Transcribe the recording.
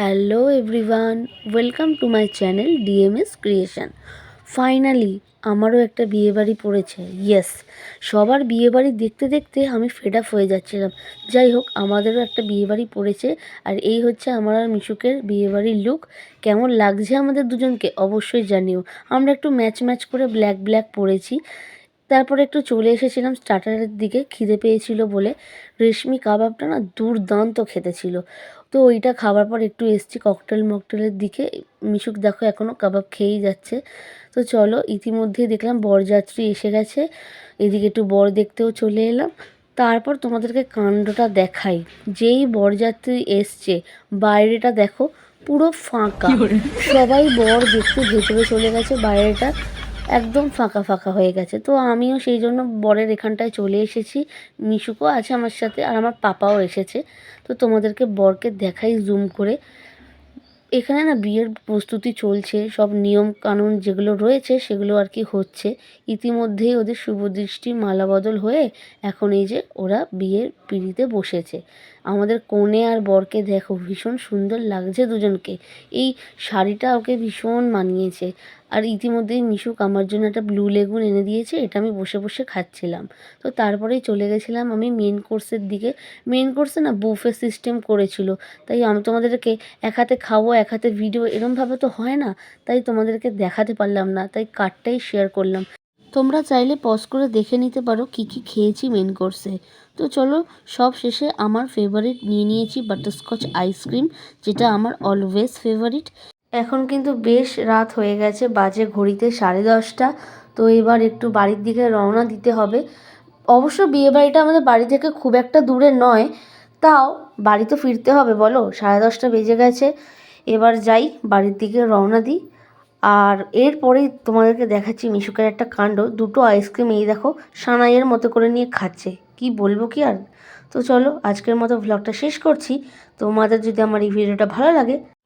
Hello everyone welcome to my channel DMS creation finally আমারও একটা বিয়েবাড়ি পড়েছে ইয়েস সবার বিয়েবাড়ি দেখতে দেখতে আমি ফেড আপ হয়ে যাচ্ছিলাম। যাই হোক, আমাদেরও একটা বিয়েবাড়ি পড়েছে, আর এই হচ্ছে আমার আর মিশুকের বিয়েবাড়ির লুক কেমন লাগছে আমাদের দুজনকে অবশ্যই জানিও। আমরা একটু ম্যাচ ম্যাচ করে ব্ল্যাক ব্ল্যাক পরেছি তারপরে একটু চলে এসেছিলাম স্টার্টারের দিকে খিদে পেয়েছিল বলে। রেশমি কাবাবটা না দুর্দান্ত খেতে ছিল। তো ওইটা খাবার পর একটু এসছি ককটেল মকটেলের দিকে। মিশুক দেখো এখনও কাবাব খেয়েই যাচ্ছে। তো চলো ইতিমধ্যেই দেখলাম বরযাত্রী এসে গেছে। এদিকে একটু বর দেখতেও চলে এলাম। তারপর তোমাদেরকে কাণ্ডটা দেখাই। যেই বরযাত্রী এসছে বাইরেটা দেখো পুরো ফাঁকা। সবাই বর দেখতে ভেতরে চলে গেছে বাইরেটা। একদম ফাঁকা ফাঁকা হয়ে গেছে। তো আমিও সেই জন্য বরের এখানটায় চলে এসেছি। মিশুকও আছে আমার সাথে আর আমার পাপাও এসেছে। তো তোমাদেরকে বরকে দেখাই জুম করে। এখানে না বিয়ের প্রস্তুতি চলছে, সব নিয়ম কানুন যেগুলো রয়েছে সেগুলো আর কি হচ্ছে। ইতিমধ্যেই ওদের শুভদৃষ্টি মালা বদল হয়ে এখন এই যে ওরা বিয়ের পিঁড়িতে বসেছে। আমাদের কনে আর বরকে দেখো ভীষণ সুন্দর লাগছে দুজনকে। এই শাড়িটা ওকে ভীষণ মানিয়েছে। আর ইতিমধ্যেই মিশুক আমার জন্য একটা ব্লু লেগুন এনে দিয়েছে, এটা আমি বসে বসে খাচ্ছিলাম। তো তারপরেই চলে গেছিলাম আমি মেন কোর্সের দিকে। মেন কোর্সে না বুফে সিস্টেম করেছিল, তাই আমি তোমাদেরকে এক হাতে খাব, এক হাতে ভিডিও এরমভাবে তো হয় না, তাই তোমাদেরকে দেখাতে পারলাম না, তাই কার্ডটাই শেয়ার করলাম। তোমরা চাইলে পজ করে দেখে নিতে পারো কী কী খেয়েছি মেন কোর্সে তো চলো, সব শেষে আমার ফেভারিট নিয়ে নিয়েছি বাটারস্কচ আইসক্রিম যেটা আমার অলওয়েজ ফেভারিট এখন কিন্তু বেশ রাত হয়ে গেছে, বাজে ঘড়িতে সাড়ে দশটা। তো এবার একটু বাড়ির দিকে রওনা দিতে হবে। অবশ্য বিয়েবাড়িটা আমাদের বাড়ি থেকে খুব একটা দূরে নয়, তাও বাড়ি তো ফিরতে হবে, বলো? সাড়ে দশটা বেজে গেছে। এবার যাই, বাড়ির দিকে রওনা দিই। আর এরপরেই তোমাদেরকে দেখাচ্ছি মিশুকের একটা কাণ্ড। দুটো আইসক্রিম, এই দেখো, সানাইয়ের মতো করে নিয়ে খাচ্ছে। কি বলব কি আর? তো চলো, আজকের মতো ভ্লগটা শেষ করছি। তোমাদের যদি আমার এই ভিডিওটা ভালো লাগে